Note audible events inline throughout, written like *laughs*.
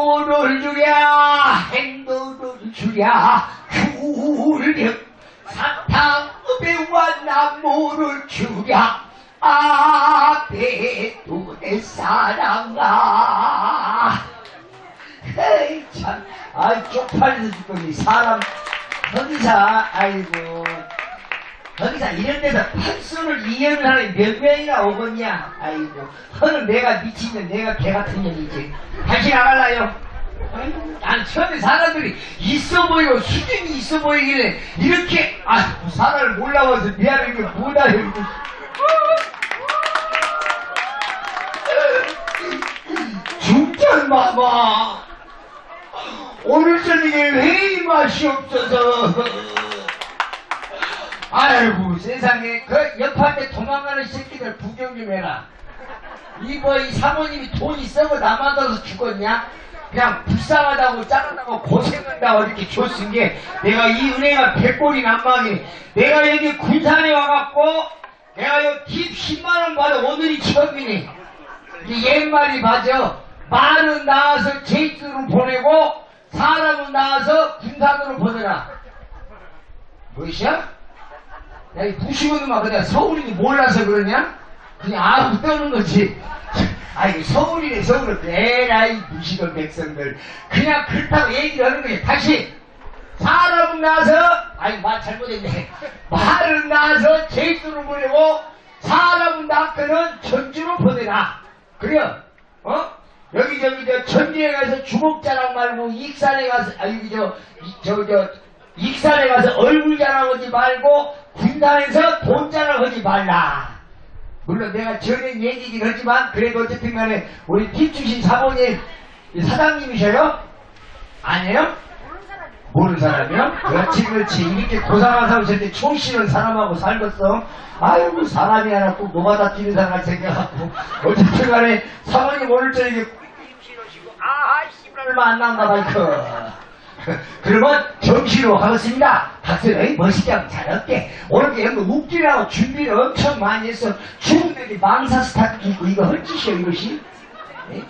행도를 주랴. 행도를 주랴. 주력. 사탕배와 나무를 주랴. 앞에 두내 사랑아. 에이 참 아 쪽팔려서 죽더니 사람 형사 아이고 거기서 이런 데서 판수를 이해를 하는 몇 명이나 오겠냐 아이고 허는 내가 미치면 내가 개 같은 년이지 다시 나갈라요. 난 처음에 사람들이 있어 보이고 수준이 있어 보이길래 이렇게 아 사람을 몰라봐서 미안해 이거 뭐다 이거 중전 봐봐 오늘 저녁에 회의 맛이 없어서 아이고 세상에. 그 옆한테 도망가는 새끼들 구경 좀 해라. 이거 이 사모님이 돈이 썩어 남아둬서 죽었냐? 그냥 불쌍하다고 짠하다고 고생한다고 이렇게 줬은 게 내가 이 은혜가 백골이 난망이 내가 여기 군산에 와갖고 내가 여기 팁 10만원 받아 오늘이 처음이니. 이 옛말이 맞아. 말은 나와서 제주로 보내고 사람은 나와서 군산으로 보내라. 무엇이야? 야, 이 부시고는 막 그냥 서울인이 몰라서 그러냐? 그냥 아무 떠는 거지. 아이, 서울이네, 서울은. 에라이, 무시던 백성들. 그냥 그렇다고 얘기를 하는 거지. 다시! 사람은 나서, 아이, 말 잘못했네. 말은 나서 제주로 보내고, 사람은 낳고는 전주로 보내라. 그래요? 어? 여기, 저기, 저, 전주에 가서 주먹자랑 말고, 익산에 가서, 아, 여기, 저, 이, 저, 저, 익산에 가서 얼굴 자랑하지 말고 군단에서 돈 자랑하지 말라. 물론 내가 전에 얘기긴 하지만 그래도 어쨌든 간에 우리 김주신 사모님 이 사장님이셔요? 아니에요? 모르는 사람이요? 그렇지 그렇지 이렇게 고상한 사람한테 총 씌는 사람하고 살겠어 아이고 사람이 하나 꼭 노가다 뛰는 사람을 생겨갖고 어쨌든 간에 사모님 오늘 저녁에 꿀김 신으시고 아씨발 얼마 안 남나 봐이커 *laughs* 그러면 정시로 하겠습니다. 학생이 멋있게 하면 잘할게. 오늘 여기 웃기라고 준비를 엄청 많이 했어. 중국들이 망사 스타트 끼고 이거 헐짓이요 이것이. 네?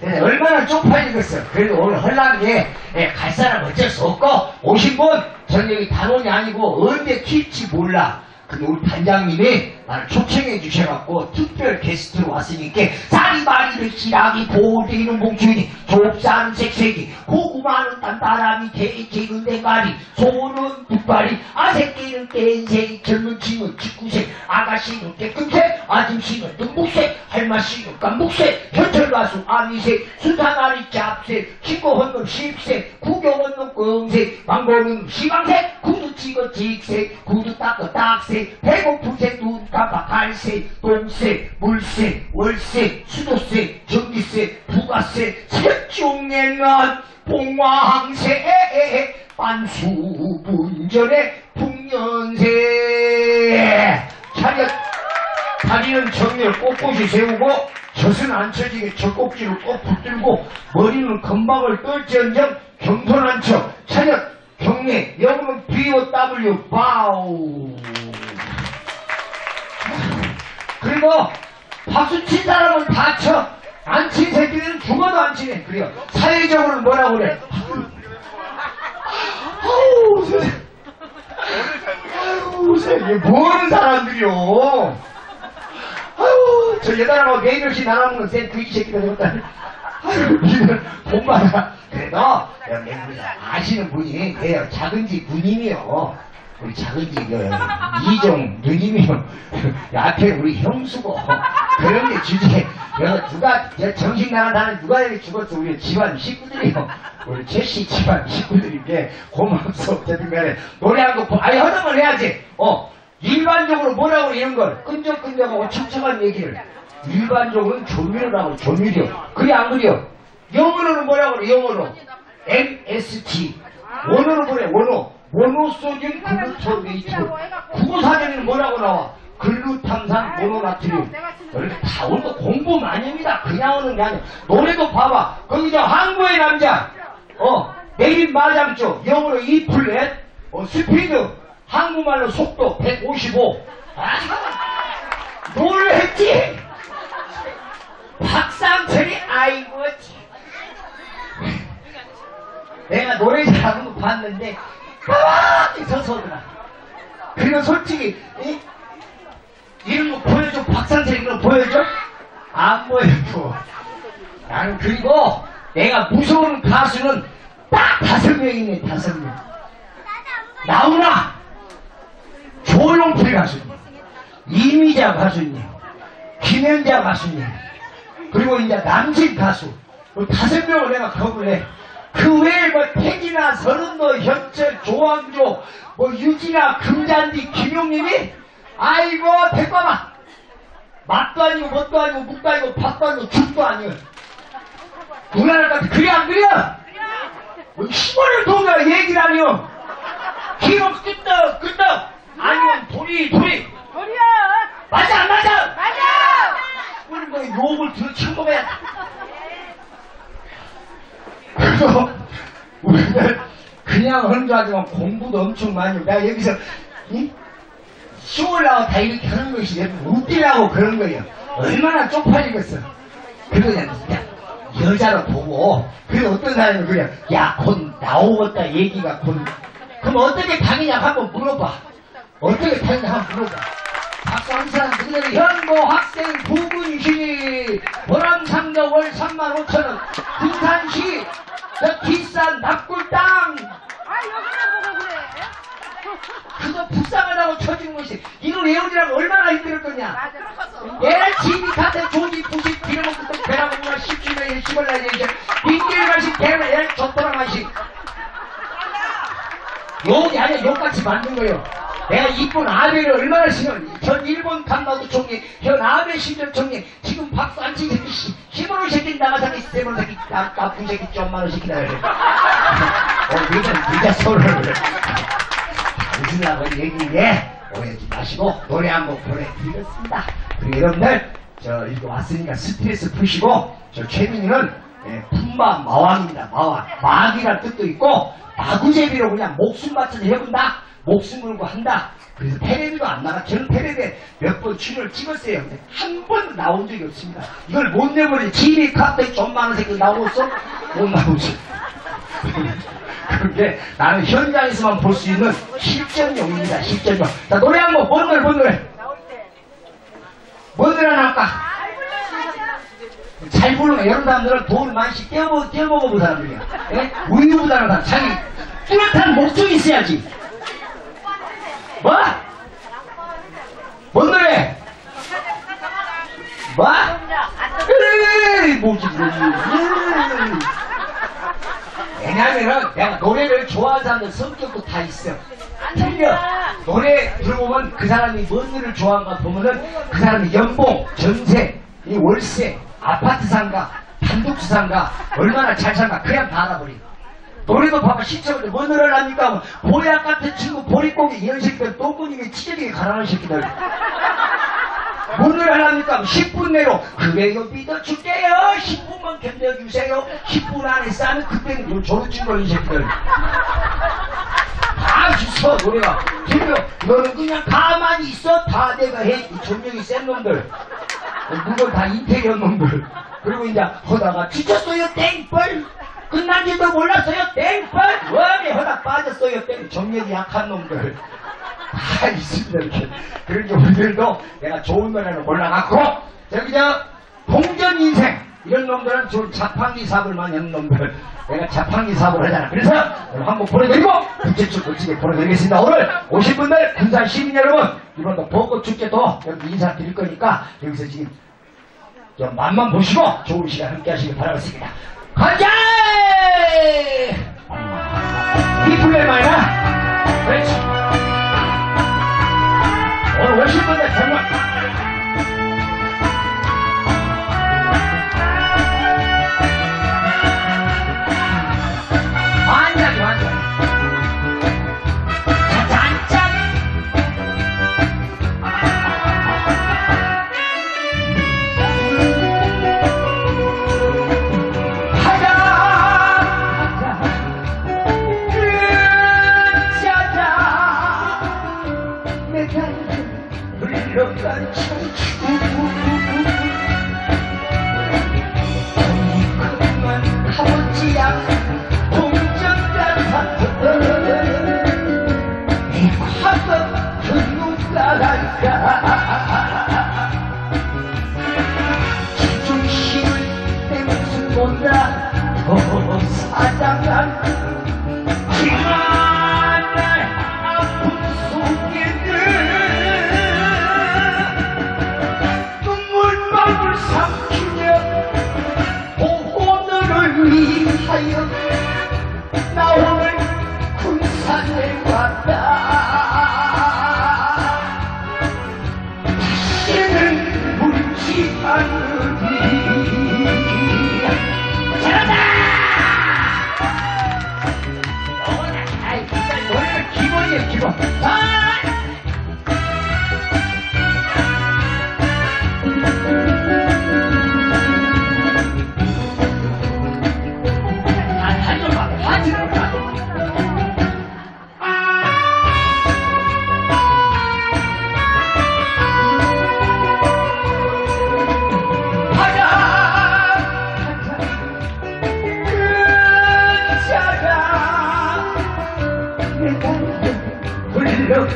그래서 얼마나 쪽팔리겠어. 그래도 오늘 헐라는 게, 예, 갈 사람 어쩔 수 없고, 오신 분, 전 여기 단원이 아니고, 언제 킬지 몰라. 근데 우리 반장님이 나를 초청해 주셔갖고 특별 게스트로 왔으니까 사리바리를 시락이 보호되는 봉주니 좁싼 색색이 고구마는 딴바람이 대개는 대가리 소는 붓발이 아새끼는 깬색 젊은 친구는 직구색 아가씨는 깨끗색 아줌씨는 등복색 할마씨는 깜복색 현철가수 아미색 수사나리 짭색 친구 헌놈 십색 구경 헌놈 껌색 망고는 시방색 찍어 직색 구두 닦어 딱색 배고픈색 눈 깜빡 갈색 똥색 물색 월색 수도색 전기색 부가색 색종내난 봉황색 반수분전의 풍년색. 차렷 다리는 정렬 꼿꼿이 세우고 젖은 안 쳐지게 젖꼭지를 꼭 붙들고 머리는 금방을 떨지언정 경건한 척. 차렷 경례 영어는 BOW 바우 그리고 박수 친 사람은 다 쳐. 안 친 새끼들은 죽어도 안 치네. 그래요. 사회적으로는 뭐라고 그래? 아우, 세상에. 아유, 세상에. 뭐하는 사람들이요? 아유, 저 여자랑하고 매일씩 나눠먹는 새 그이 새끼가 되었다. *laughs* 돈 많아. 그래도, 여러분, 아시는 분이, 돼요. 작은지 누님이요. 우리 작은지, 그, 이종 누님이요. *laughs* 앞에 우리 형수고. 그런 게 주제. 여기 누가, 저 정신 나간다는 누가 이렇게 죽었어. 우리 집안 식구들이요. 우리 제시 집안 식구들인데, 고맙소. 어쨌든 간에, 노래 한 곡, 아니, 허정을 해야지. 어. 일반적으로 뭐라고 이런 걸 끈적끈적하고 척척한 얘기를 일반적으로는 조미료라고 조미료 그래 안 그래요. 영어로는 뭐라고 그래 영어로. MST 원어로 뭐래? 원어. 모노소듐 글루토네이트 국어사전에는 뭐라고 나와? 글루탐산 모노나트륨. 이렇게 다 오늘 거 공부 많이 합니다. 그냥 오는 게 아니야 노래도 봐봐. 거기 저 한국의 남자. 어 내린 마장조 영어로 E 플랫. 어 스피드. 한국말로 속도 155. 아, 뭘 했지? 박상철이 아이고 참. 내가 노래 잘하는 거 봤는데 가만히 서서 오더라. 그리고 솔직히 이, 이런 거 보여줘 박상철 이런 거 보여줘? 안 보여줘. 나는 그리고 내가 무서운 가수는 딱 다섯 명이네 다섯 명. 나훈아 조용필 가수님 이미자 가수님 김현자 가수님 그리고 이제 남진 가수 그 다섯 명을 내가 겁을 해. 그 외에 뭐 태기나 서른도 현철 조항조 뭐 유진아 금잔디 김용님이 아이고 대꿔봐 맛도 아니고 뭣도 아니고 묵도 아니고 밥도 아니고 죽도 아니고 누나를 같은 그래 안 그래? 뭐 시골을 동가 얘기를 하며 기록 끄떡 끄떡 아니면 돌이 돌이 도리야! 맞아 안 맞아? 맞아! 우리 뭐 욕을 들어친 거야. 그래서 우리는 그냥 하는 줄 알지만 공부도 엄청 많이 내가 여기서 이? 쇼라고 다 이렇게 하는 것이 웃기라고 그런 거예요. 얼마나 쪽팔리겠어. 그러고 그냥 여자로 보고 그래서 어떤 사람이 그래 야곧 나오겠다 얘기가 곧 그럼 어떻게 다니냐 한번 물어봐. 어떻게 다니냐 한번 물어봐. 박수 한 사람 그대로 현고 학생 부군시 보람상가 월 3만 5천원. 군산시 저 비싼 납골 땅 아, 여기다 보고 그래. 그저 불쌍하다고 쳐준 것이 이걸 외우느라고 얼마나 힘들 거냐? 맞아. 얘 집이 가대 조지 부식 빌어먹고 또 배라먹구나 10주년에 10월 날에 이제 민길가식 대를 얘 줬더라 마식 욕이 아니야. 욕같이 만든 거예요 내가 이쁜 아베를 얼마나 전 일본 간마도 총리 현 아베 시절 총리 지금 박수 안 치는 새끼 씨 힘으로 새끼 나가사기 세번 새끼 나, 나쁜 새끼 좀만 원 새끼다 그래. *laughs* 어 니는 니가 소리를 웃으려고 얘기해. 오해하지 마시고 노래 한 곡 보내드리겠습니다. 그리고 여러분들 저 이렇게 왔으니까 스트레스 푸시고 저 최민희는 예, 품바 마왕입니다 마왕. 마귀란 뜻도 있고 마구제비로 그냥 목숨 바쳐서 해본다 목숨 걸고 한다 그래서 테레비도 안 나가 저는 테레비에 몇 번 출연을 찍었어요 근데 한 번도 나온 적이 없습니다 이걸 못 내버리 집이 갑자기 좀 많은 새끼 나오겠어? 못 나오지 *laughs* 그게 나는 현장에서만 볼 수 있는 실전용입니다. 실전용. 자 노래 한 곡. 뭔 노래 뭔 노래? 뭔 노래 나올까? 잘 부르면 여러 사람들은 돈을 많이씩 떼어먹, 떼어먹어 본 사람들이야. 예? 우유부단한 사람. 자기 뚜렷한 목적이 있어야지. 뭐? 뭔 노래? 뭐? 에이, 뭐지, 뭐지. 왜냐면은 내가 노래를 좋아하는 성격도 다 있어. 틀려. 노래 들어보면 그 사람이 뭔 일을 좋아하는가 보면은 그 사람이 연봉, 전세, 이 월세, 아파트 상가, 단독주 상가, 얼마나 잘 산가 그냥 다 알아버려. 노래도 봐봐 시청을 뭔 노래를 합니까? 보약 같은 친구 보릿고기 이런 새끼들 똥구님이 치즈리게 가라는 새끼들. 뭔 노래 하랍니까? 10분 내로. 그래요 믿어줄게요. 10분만 견뎌주세요. 10분 안에 싸면 그때는 조르친 거이 새끼들. 다 있어 노래가. 들려 너는 그냥 가만히 있어. 다 내가 해이 전력이 센 놈들. 그걸 다 인테리어 놈들. 그리고 이제 허다가 지쳤어요 땡벌 끝난지도 몰랐어요. 땡벌 웜에 허다 빠졌어요. 땡. 정력이 약한 놈들. 다 있습니다 이렇게. 그러니까 우리들도 내가 좋은 노래는 몰라갖고 저기 저 동전 인생 이런 놈들은 저 자판기 사업을 많이 하는 놈들. 내가 자판기 사업을 하잖아. 그래서 한번 보내드리고 부채축 멋지게 보내드리겠습니다. 오늘 오신 분들 군산 시민 여러분 이번도 벚꽃축제도 여기 인사 드릴 거니까 여기서 지금 좀 맛만 보시고 좋은 시간 함께 하시길 바라겠습니다 가자 이 플레이 마이나 그렇지 오늘 사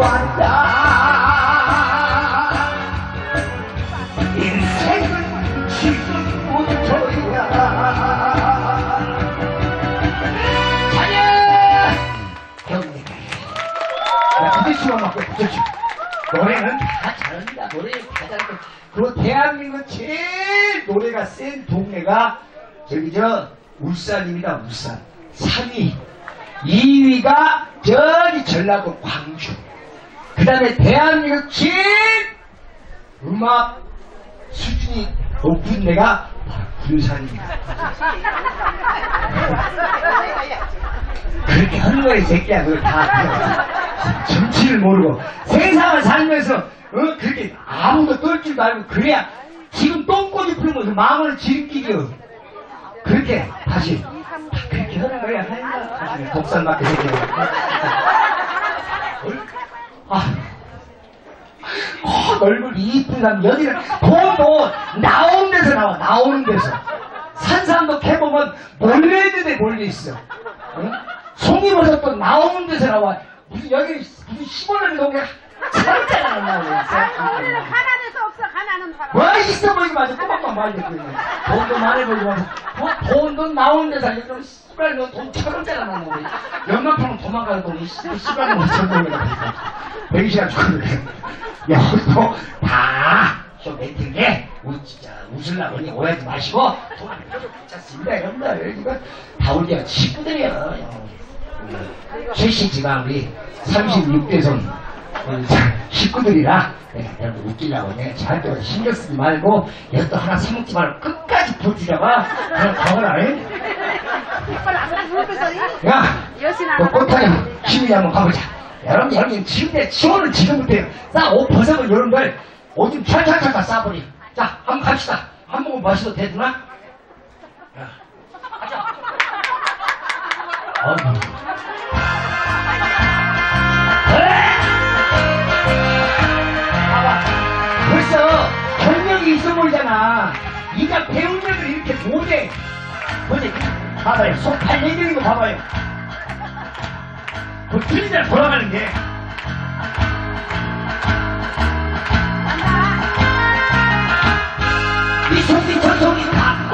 왔다. 인생은 지금부터야! 자녀 야 부대치만 맞고 부대치 노래는 다 잘한다. 노래는 다 잘한다. 그리고 대한민국 제일 노래가 센 동네가 저기 저 울산입니다 울산. 3위. 2위가 저기 전라도 광주 그 다음에 대한민국 제일 음악 수준이 높은 데가 군산입니다 그렇게 하는 거야, 이 새끼야. 그걸 다. 정치를 모르고. 세상을 살면서, 어? 그렇게 아무도 떨줄 알고, 그래야 지금 똥꼬지 풀면서 마음을 지키려. 그렇게, 다시. 그렇게 하는 거야, 하얀다. 다시 독산 맞게 생겨. 아. 어, 얼굴 이쁜 사람, 여기는 돈도 나오는 데서 나와, 나오는 데서. 산삼도 캐보면 몰래 있는 데 몰려 있어. 응? 송이버섯도 나오는 데서 나와. 무슨 여기 무슨 10원을 동네 안 나오고 있어. 우리는 가난해서 없어 가난한 사람 뭐 있어 보이지 마서 꼬박꼬박 말려. 돈도 많이 벌지 마서 돈, 돈도 나오는 데서 씨발 너돈 천원짜리 안 나오고 연말평은 도망가는 돈이 씨- 씨발 뭐 천원이라 백시간 죽었네. 여기도 다좀 멘트인 게 우, 진짜 웃으려고 그러니 오해하지 마시고 돈 안 줘도 괜찮습니다 여러분들 이거 다 우리 식구들이에요. 최씨지가 우리 36대선 식구들이라 내가 여러분 웃기려고 내가 저한테 신경 쓰지 말고 여또 하나 사먹지 말고 끝까지 버티다가 그냥 가거라 잉? 야! 너 꽃타임 시민이 한번 가보자 여러분 여러분 지금대 지원을 지금부터 싸옷 벗어본 여러분들 옷좀 찰찰찰 싸버리 자 한번 갑시다 한 모금 마셔도. 벌써 경력이 있어 보이잖아. 이가 배운 적을 이렇게 못해. 보지? 봐봐요. 속팔 얘기는 거 봐봐요. 그 틀리잖아, 돌아가는 게. 이 속이 저 속이 갖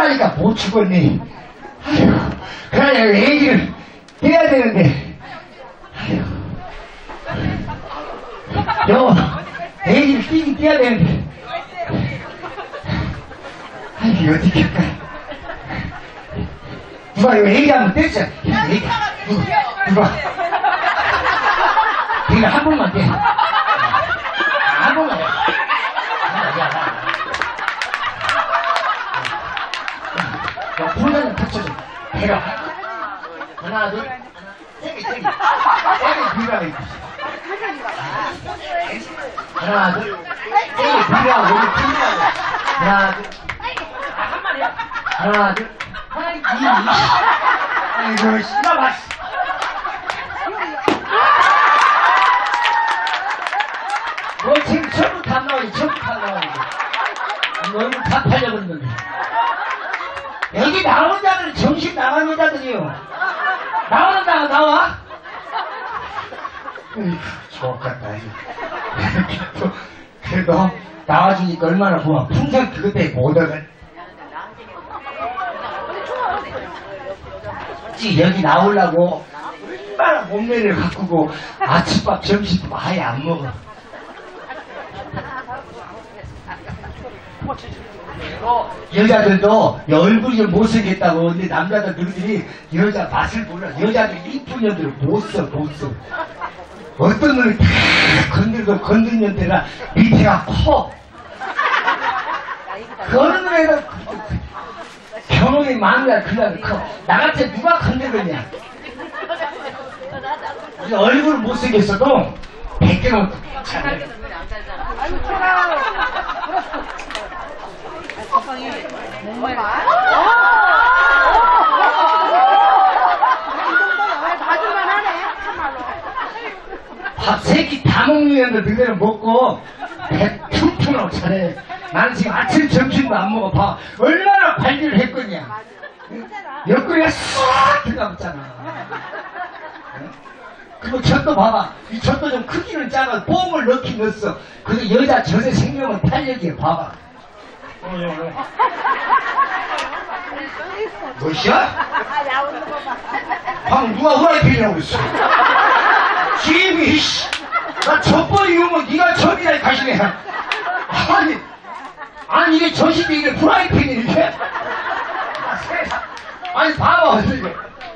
출하니까 못 죽었네. 아휴, 그러냐, 애기를 떼야 되는데. 아휴. 너, 애기를 띄긴 떼야 되는데. 아휴, 이거 어떻게 할까? 누가 이거 애기 한번 떼자. 애기. 누가? 누가? 애기 한 번만 떼. 한 번만 내려. 하나, 둘. 세게, 세게. 세게 불가능. 하나, 둘. 세게 불가능. 여기 불가능. 하나, 둘. 하나, 둘. 하나, 이, 이. 아이고, 씨발, 봤너 지금 처음부터 안 나와야지, 처음부터 안 나와야지. 너는 다 팔려버렸는데. 여기 나오는 자들은 정신 나간 여자들이요. 나오는 자가 나와? 좋겠다. 이거. 그래도 나와주니까 얼마나 고마워. 풍선 그것 때문에 못 얻은. 지 여기 나오려고 얼마나 몸매를 가꾸고 아침밥 점심도 아예 안 먹어. 또 여자들도 얼굴이 좀 못생겼다고 근데 남자들 그들이 여자 맛을 몰라. 여자들 이쁜 년들을 못써 못써. 어떤 놈이 다 건들고 건든 년들아 밑에가 커. 그런 애가 경험이 많으라 그냥 커. 나같이 누가 건들겠냐? 이 얼굴 못생겼어도 백개는 잘해 아이고, 좋아. 하네, 참말로. 밥세끼 다 먹는 애들 그대로 먹고 배 퉁퉁하고 잘해. 나는 지금 아침 점심도 안 먹어. 봐. 얼마나 관리를 했거냐. 옆구리가 싹 들어갔잖아. 그리고 젖도 봐봐. 이 젖도 좀 크기는 작아. 뽕을 넣긴 넣었어. 근데 여자 젖의 생명은 탄력이야. 봐봐. 거 봐. 방금 누가 후라이팬이라고 그랬어? 지임이, 씨. 나 젖벌이 이러면 네가 젖이라 가시네. 아니, 아니, 이게 젖인데 이게 후라이팬이 이렇게? 아, 세상. 아니, 봐봐. 이게. 이걸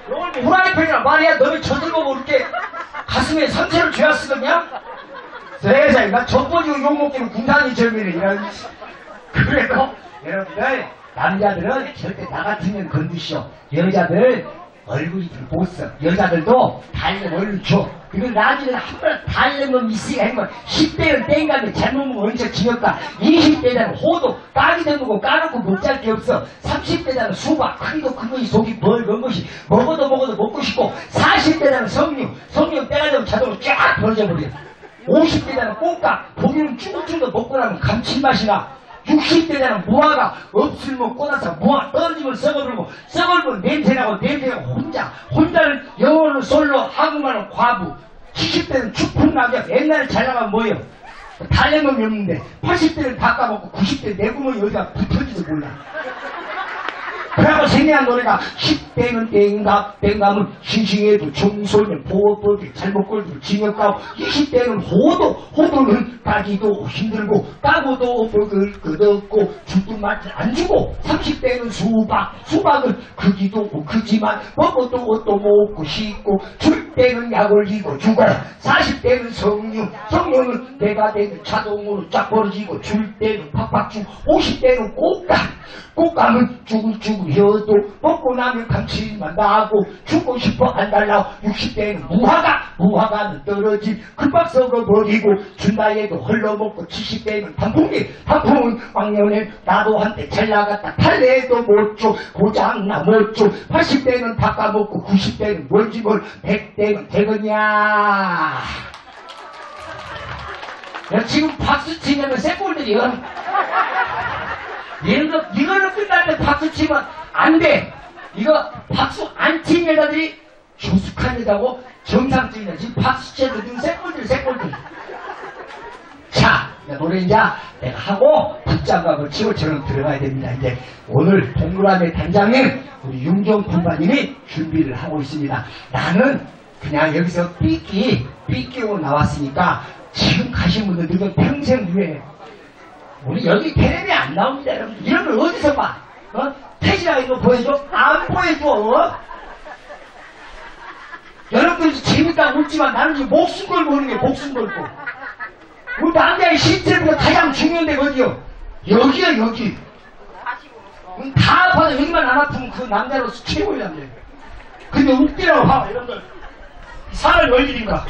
뭐 후라이팬이란 말이야. 너희 젖을 보고 이렇게 가슴에 상처를 쥐었으거냐? 세상에, 나 젖벌이고 욕먹기는 군산이 젊이네. 그래도 여러분들 남자들은 절대 나 같으면 건드시오 여자들 얼굴이 좀 못써 여자들도 달래 얼른 줘. 그리고 나중에 한번 달래면 미스가 하면 10대는 땡가면 잘못 먹으면 언제 지겹다 20대는 호도 까기도 먹고 까놓고 못잘 게 없어. 30대는 수박 크기도 큰 것이 속이 벌건 것이. 먹어도 먹어도 먹고 싶고. 40대는 석류 석류 때가 되면 자동으로 쫙 벌어져버려. 50대는 꽃가 보기는 쭈글쭈글 먹고 나면 감칠맛이 나 60대는 무화가 없으면 꼬나서 무화 떨어지면 썩어버리고 썩어버리면 냄새나고 냄새가 혼자 혼자는 영어는 솔로 한국말은 과부. 70대는 축풍 남자 옛날에 잘 나가면 뭐예요? 달래놈이 없는데 80대는 다 까먹고 90대 내 구멍이 어디가 붙어지도 몰라 그러고 생각한 노래가 10대는 땡갑 땡감은 싱싱해도 청소년 보호법이 잘못 걸도 징역 가고 20대는 호도 호도는 까기도 힘들고 까고도 뻑을 끄덕고 죽도 맛을 안 주고 30대는 수박 수박은 크기도 크지만 먹어도 또 먹고 싶고 줄 때는 약을 지고 죽어요 40대는 성류 성류는 내가 되는 자동으로 쫙 벌어지고 줄 때는 팍팍 주고 50대는 꽃감 꽃감은 쭈글쭈글 혀도 먹고 나면 감칠맛 나고 죽고 싶어 안 달라고 60대는 무화과 무화과는 떨어진 금방 썩어 버리고 준다해도 헐러먹고 70대는 단풍이 단풍은 왕년에 나도 한때 잘 나갔다. 탈래도 못줘 고장나 못줘. 80대는 다 까먹고 90대는 뭔지 뭘 100대는 되겠냐 야, 지금 박수 치냐면 새꼴들이요 이런 거, 이거는 끝날 때 박수 치면 안 돼. 이거 박수 안친 여자들이 조숙한 여자고 정상적인 여자. 지금 박수 쳐도 지금 새꼴들, 새꼴들. 자, 노래 이제 내가 하고 붙장갑을 치고 저는 들어가야 됩니다. 이제 오늘 동그라미 단장님, 우리 윤경 군반님이 준비를 하고 있습니다. 나는 그냥 여기서 삐끼, 삐끼고 나왔으니까 지금 가신 분들 이건 평생 후회. 우리 여기 텔레비 안 나옵니다, 여러분. 이런 걸 어디서 봐? 어? 태진아 이거 보여줘? 안 보여줘. 어? 여러분들 재밌다고 웃지만 나는 지금 목숨 걸고 오는 게 목숨 걸고. 우리 남자의 신체보다 가장 중요한 데가 어디요? 여기야, 여기. 음, 다 아파도 여기만 안 아프면 그 남자로서 최고의 남자예요. 근데 웃기라고 봐봐, 여러분들. 살을 얼기린가?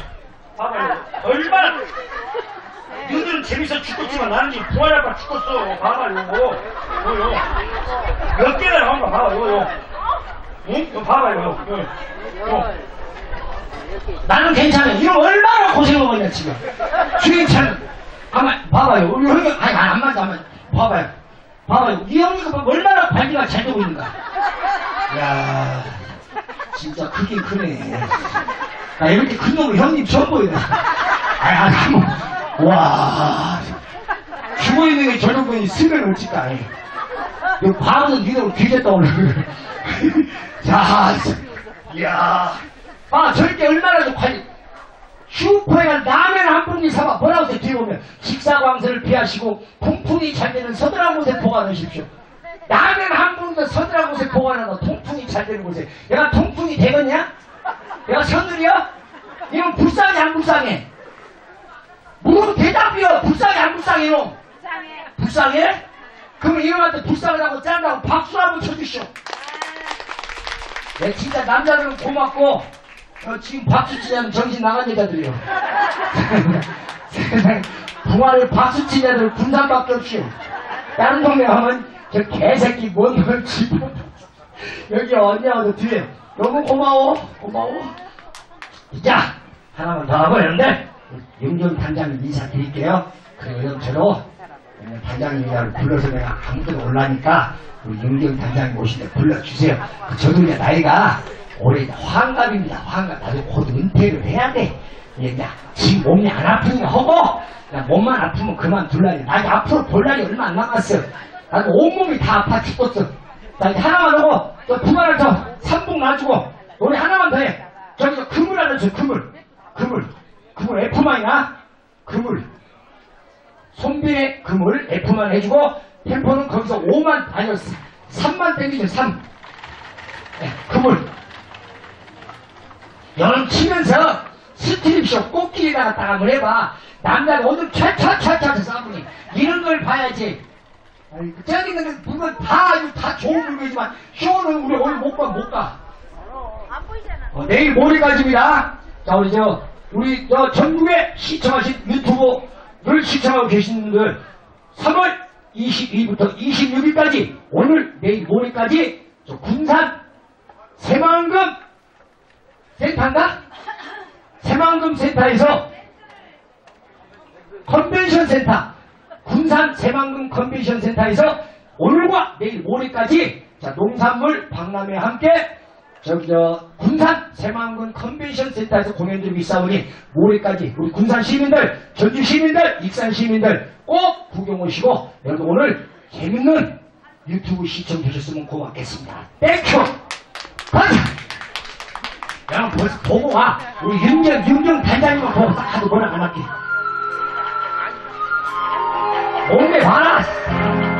봐봐요. 얼마나. 재밌어 죽겠지만 나는 지금 부활할까 죽겠어. 봐봐요, 요거. 요요. 몇 개나 나온가 봐봐, 요요. 응? 이거 봐봐 요, 요. 요. 요. 나는 괜찮아. 이거 얼마나 고생을 하냐, 지금. 주인차는. 아마, 봐봐요. 우리 형님, 아니, 안 맞아, 안 맞아. 봐봐요. 봐봐요. 이 형님 봐 얼마나 발기가 잘 되고 있는가. 야 진짜 크긴 크네. 나 이렇게 큰 놈을 형님 처음 보이네. 아, 뭐, 와. 죽어있는 게 저런 분이 어찌까. 이거 바보는 니들 뒤졌다, 오늘. *laughs* 자, 이야. 아, 저렇게 얼마나 좀 관리. 슈퍼에 간 라면 한 봉지 사봐. 뭐라고 돼, 뒤에 보면. 식사광선을 피하시고, 통풍이 잘 되는 서늘한 곳에 보관하십시오. 라면 한 봉지 서늘한 곳에 보관하고, 통풍이 잘 되는 곳에. 내가 통풍이 되겠냐? 내가 서늘이야? 이건 불쌍해, 안 불쌍해? 뭐로 대답이요? 불쌍해, 안 불쌍해, 이놈? 불쌍해? 그러면 이놈한테 불쌍하다고 짠다고 박수 한번 쳐주시오. 내 진짜 남자들은 고맙고 어, 지금 박수 치냐면 정신 나간 여자들이요. *laughs* 세상에 부활을 박수 치냐들 군산밖에 없이요. 다른 동네 가면 저 개새끼 뭔걸 집어 여기 언니하고 뒤에 너무 고마워 고마워. 자 하나만 더 하고 여러분 들 윤경 단장님 인사 드릴게요. 그리고 여러분처럼 단장님이라고 불러서 내가 아무데나 올라니까 우리 윤경 단장님 오신데 불러주세요. 그 저도 이제 나이가 올해 환갑입니다. 환갑. 나도 곧 은퇴를 해야 돼. 이제 이제 지금 몸이 안 하고 그냥 몸만 아프면 그만 둘라니. 나 이제 앞으로 볼 날이 얼마 안 남았어. 나도 온몸이 다 아파 죽겠어. 나 이제 하나만 하고 저 부활을 저 삼봉 놔주고 우리 하나만 더 해. 저기서 그물 하나 줘 그물. 그물. 그물 F만이나 그물. 손빈의 금을 F만 해주고 템포는 거기서 5만 아니요 3만 땡기죠 3 네, 금을 여름 치면서 스트립쇼 꽃길에다가 딱 한번 해봐. 남자가 오늘 찰찰찰찰 싸우니 이런 걸 봐야지. 저기 있는 물건 다 이거 다 좋은 물건이지만 쇼는 우리 오늘 못 가 못가 어, 내일 모레까지입니다. 자, 우리 저, 우리 저 전국에 시청하신 유튜브를 시청하고 계신 분들 3월 22일부터 26일까지 오늘 내일 모레까지 저 군산 새만금 센터인가? 새만금 센터에서 컨벤션 센터 군산 새만금 컨벤션 센터에서 오늘과 내일 모레까지 자 농산물 박람회와 함께 저기 저 군산 새만금 컨벤션 센터에서 공연 들이 있사오니 모레까지 우리 군산 시민들, 전주 시민들, 익산 시민들 꼭 구경 오시고 여러분 오늘 재밌는 유튜브 시청해 주셨으면 고맙겠습니다. 땡큐! 가자! 여러분 벌써 보고 와. 우리 윤경, 윤경 단장님만 보고 하도 뭐라 안 할게. 몸에 봐라!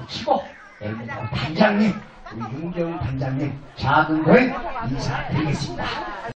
하고 치고 여러분 단장님 우리 윤경 단장님 작은 거에 인사드리겠습니다.